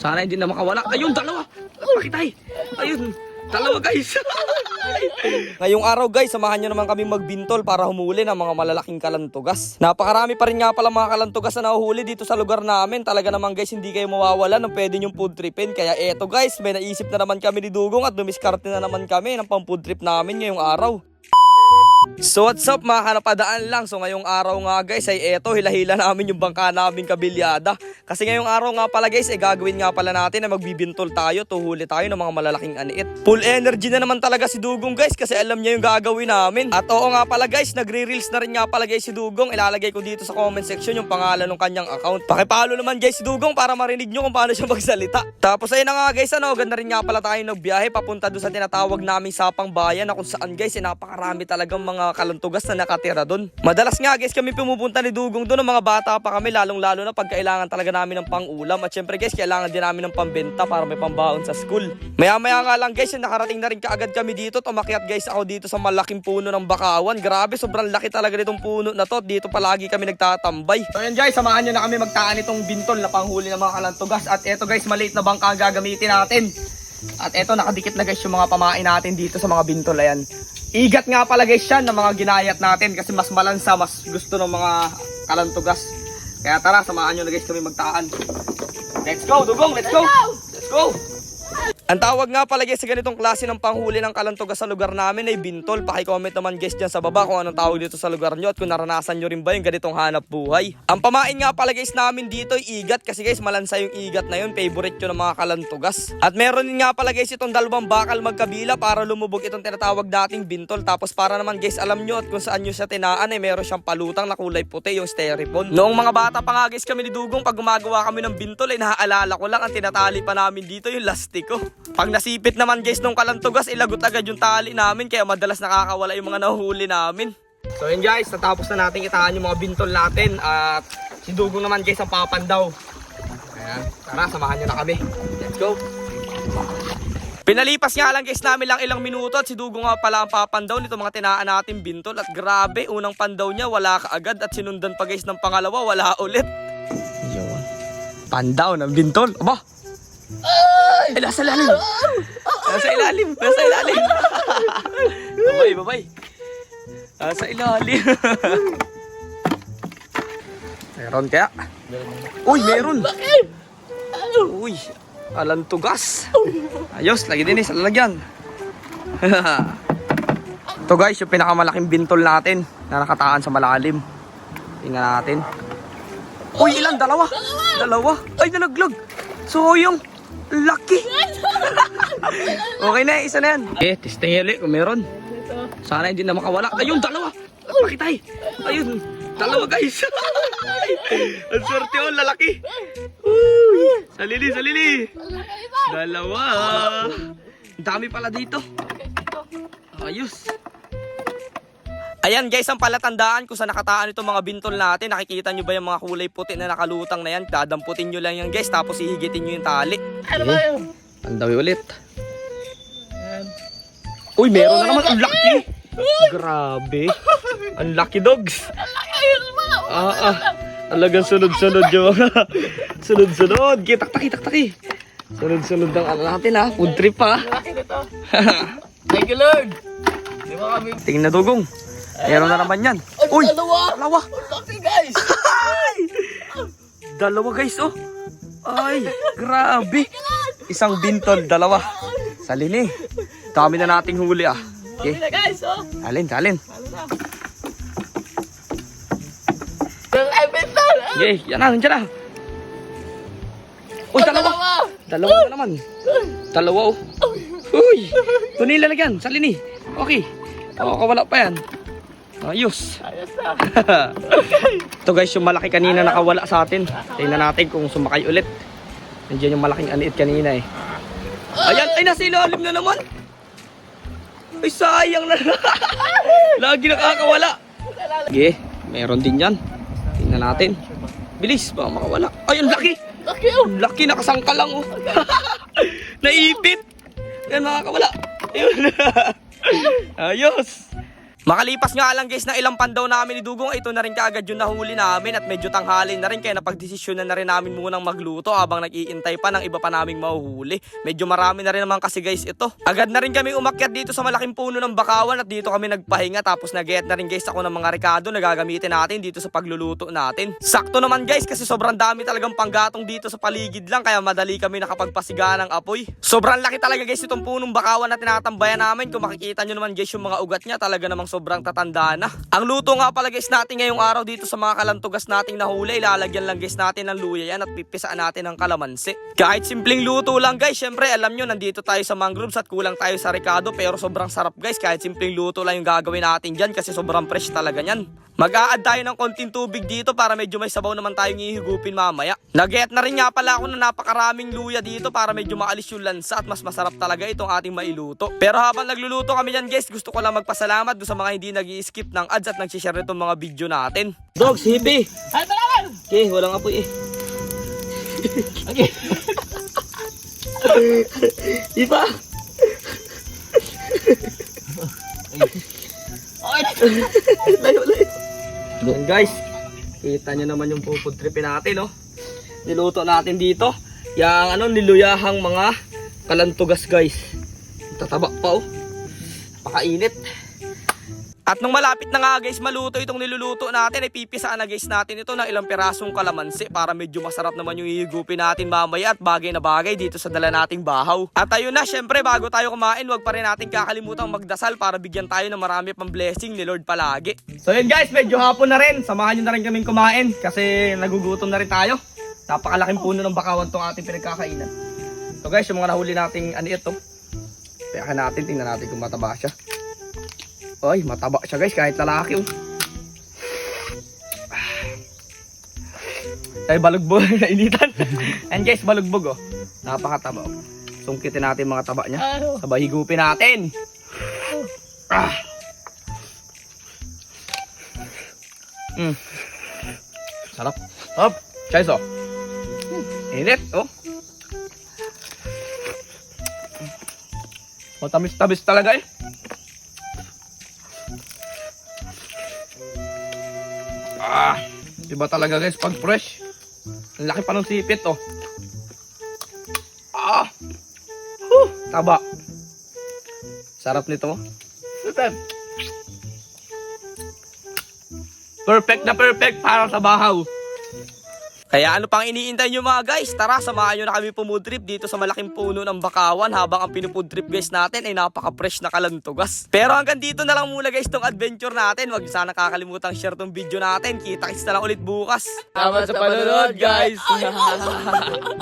Sana hindi na makawala. Ayun, dalawa. Pakitay. Ayun, dalawa guys. Ngayong araw guys, samahan nyo naman kami magbintol para humuli ng mga malalaking kalantugas. Napakarami pa rin nga pala mga kalantugas na nahuhuli dito sa lugar namin. Talaga naman guys, hindi kayo mawawala ng pwede nyong food tripin. Kaya eto guys, may naisip na naman kami ni Dugong at dumiskarte na naman kami ng pang food trip namin ngayong araw. So what's up mga kanapadaan lang? So ngayong araw nga guys ay eto Hilahila namin yung bangka naming kabilyada. Kasi ngayong araw nga pala guys ay gagawin nga pala natin na magbibintol tayo Tuhuli tayo ng mga malalaking aniit Full energy na naman talaga si Dugong guys Kasi alam niya yung gagawin namin. At oo nga pala guys nagre-reels na rin nga pala guys si Dugong. Ilalagay ko dito sa comment section yung pangalan ng kanyang account. Pakipalo naman guys si Dugong para marinig nyo kung paano siya magsalita. Tapos ayun nga guys ano Ganda rin nga pala tayo nagbiyahe Papunta doon sa tinatawag naming Sapang Bayan Na kung saan guys ay napakarami talagang mga kalantugas na nakatira doon. Madalas nga guys kami pumupunta ni Dugong doon ng mga bata pa kami lalong lalo na pag kailangan talaga namin ng pang-ulam at syempre guys kailangan din namin ng pambenta para may pambaon sa school. Maya maya nga lang guys nakarating na rin kaagad kami dito tumakyat guys ako dito sa malaking puno ng bakawan. Grabe sobrang laki talaga nitong puno na to. Dito palagi kami nagtatambay. So yan guys samahan nyo na kami magtaan itong bintol na panghuli ng mga kalantugas at eto guys maliit na bangka ang gagamitin natin. At eto nakadikit na guys yung mga pamain natin dito sa mga bintol ayan. Igat nga pala guys yan ng mga ginayat natin kasi mas malansa, mas gusto ng mga kalantugas. Kaya tara, samahan nyo na guys kami magtaan. Let's go, Dugong, let's go! Let's go! Ang tawag nga pala guys sa ganitong klase ng panghuli ng kalantugas sa lugar namin ay bintol. Paki-comment naman guys dyan sa baba kung anong tawag dito sa lugar nyo at kung naranasan nyo rin ba yung ganitong hanap buhay. Ang pamain nga pala guys namin dito ay igat kasi guys malansa yung igat na yun. Favorite yun ng mga kalantugas. At meron din nga pala guys itong dalawang bakal magkabila para lumubog itong tinatawag dating bintol. Tapos para naman guys alam nyo at kung saan nyo siya tinaan ay meron siyang palutang na kulay puti yung styrofoam. Noong mga bata pa nga guys kami ni Dugong pag gumagawa kami ng bintol ay naaalala ko lang ang tinatali pa namin dito yung lastiko. Pag nasipit naman guys nung kalantugas, ilagot agad yung tali namin kaya madalas nakakawala yung mga nahuhuli namin. So yun guys, natapos na natin itaan yung mga bintol natin at si Dugong naman guys ang papandaw. Ayan, tara samahan nyo na kami. Let's go! Pinalipas nga lang guys namin lang ilang minuto at si Dugong nga pala ang papandaw nito mga tinaan natin bintol at grabe unang pandaw niya wala kaagad at sinundan pa guys ng pangalawa wala ulit. Yun. Pandaw ng bintol. Aba! Ay, nasa ilalim. Nasa ilalim. Nasa ilalim. babay, babay. Nasa ilalim. meron kaya? Uy, meron. Uy, alantugas. Ayos, lagi din eh sa lalagyan. Ito guys, yung pinakamalaking bintol natin na nakataan sa malalim. Tingnan natin. Uy, ilan? Dalawa? Dalawa? Ay, nalaglag. So, yung lucky. okay na, isa na yan. Eh, testing ulit kung meron. Sana hindi na makawala. Ayun, dalawa. Pakitay. Ayun, dalawa guys. Ang swerte oh, lalaki. Uy, salili, salili. Dalawa. Ang dami pala dito. Ayos. Ayan guys, ang palatandaan kung saan nakataan itong mga bintol natin. Nakikita nyo ba yung mga kulay puti na nakalutang na yan? Dadamputin nyo lang yan guys, tapos hihigitin nyo yung tali. Ano ba yun? Ang dawi ulit. Uy, meron na naman. Ang laki. Grabe. Ang lucky dogs. Ayun ba? Ah, ah. Talagang sunod-sunod yung mga. sunod-sunod. Kitak-taki, tak-taki. Sunod-sunod ang ano natin ha. Food trip pa. Laki nito. Thank you Lord. Tingin na dugong. Meron na naman yan. Uy, dalawa. dalawa. Laki guys. Ay! Dalawa guys, oh. Ay, grabe. Isang bintol, dalawa. Salini. Dami na nating huli ah. Okay, na guys oh. salin, salin. Ay mental. Okay, yan na, nandiyan na. Uy, dalawa. Dalawa na naman. Dalawa oh. Uy, ito nilalagyan. Salini. Okay. Oo, wala pa yan. Ayos. Ayos na. Ito guys, yung malaki kanina nakawala sa atin. Tingnan natin kung sumakay ulit. Nandiyan yung malaking aniit kanina eh. Ayan, ay nasa ilalim na naman. Ay sayang na. Lagi nakakawala. Sige, meron din yan. Tingnan natin. Bilis, baka makawala. Ay, ang laki. Laki oh. Laki, nakasangka lang oh. Naipit. Yan, makakawala. Ayun. Ayos. Makalipas nga lang guys ng ilang pandaw namin ni Dugong, ito na rin kaagad yung nahuli namin at medyo tanghali na rin kaya napagdesisyonan na rin namin munang magluto habang nag-iintay pa ng iba pa naming mahuhuli. Medyo marami na rin naman kasi guys ito. Agad na rin kami umakyat dito sa malaking puno ng bakawan at dito kami nagpahinga tapos nag na rin guys ako ng mga rekado na gagamitin natin dito sa pagluluto natin. Sakto naman guys kasi sobrang dami talagang panggatong dito sa paligid lang kaya madali kami nakapagpasiga ng apoy. Sobrang laki talaga guys itong punong bakawan na tinatambayan namin. Kung makikita nyo naman guys yung mga ugat niya talaga namang sobrang tatanda na. Ang luto nga pala guys natin ngayong araw dito sa mga kalantugas nating nahuli, ilalagyan lang guys natin ng luya yan at pipisaan natin ng kalamansi. Kahit simpleng luto lang guys, syempre alam nyo nandito tayo sa mangroves at kulang tayo sa rekado pero sobrang sarap guys kahit simpleng luto lang yung gagawin natin dyan kasi sobrang fresh talaga nyan. Mag-a-add tayo ng konting tubig dito para medyo may sabaw naman tayong ihigupin mamaya. Nag-get na rin nga pala ako na napakaraming luya dito para medyo maalis yung lansa at mas masarap talaga itong ating mailuto. Pero habang nagluluto kami yan guys, gusto ko lang magpasalamat do sa mga hindi nag skip ng ads at nag-share nitong mga video natin. Dogs, hippie! Ay, talaga! Okay, walang apoy eh. Okay. Iba! Okay. layo, layo. Guys, kita nyo naman yung food tripin natin, oh. Niluto natin dito. Yang ano, niluyahang mga kalantugas guys. Tataba pa, oh. Pakainit. At nung malapit na nga guys maluto itong niluluto natin, ay na guys natin ito ng ilang pirasong kalamansi para medyo masarap naman yung ihigupin natin mamaya at bagay na bagay dito sa dala nating bahaw. At ayun na, syempre bago tayo kumain, wag pa rin natin kakalimutang magdasal para bigyan tayo ng marami pang blessing ni Lord palagi. So yun guys, medyo hapon na rin. Samahan nyo na rin kaming kumain kasi nagugutom na rin tayo. Napakalaking puno ng bakawan tong ating pinagkakainan. So guys, yung mga nahuli nating ano ito. Kaya natin, tingnan natin kung mataba siya. Ay, mataba siya guys, kahit lalaki oh. Ay, balugbog, nainitan. And guys, balugbog oh. Napakataba oh. Sungkitin natin mga taba niya. Ano? Sabay higupin natin. Ah. Mm. Sarap. Hop. Guys oh. Init oh. Matamis-tamis talaga eh. Iba talaga guys pag fresh. Ang laki pa ng sipit oh. Ah. Huh, taba. Sarap nito. Super. Perfect na perfect para sa bahaw. Kaya ano pang iniintay nyo mga guys? Tara, samahan nyo na kami pumudrip dito sa malaking puno ng bakawan habang ang pinupudrip guys natin ay napaka-fresh na kalantugas. Pero hanggang dito na lang muna guys tong adventure natin. Huwag sana kakalimutan share tong video natin. Kita-kits na lang ulit bukas. Tama sa panonood, guys.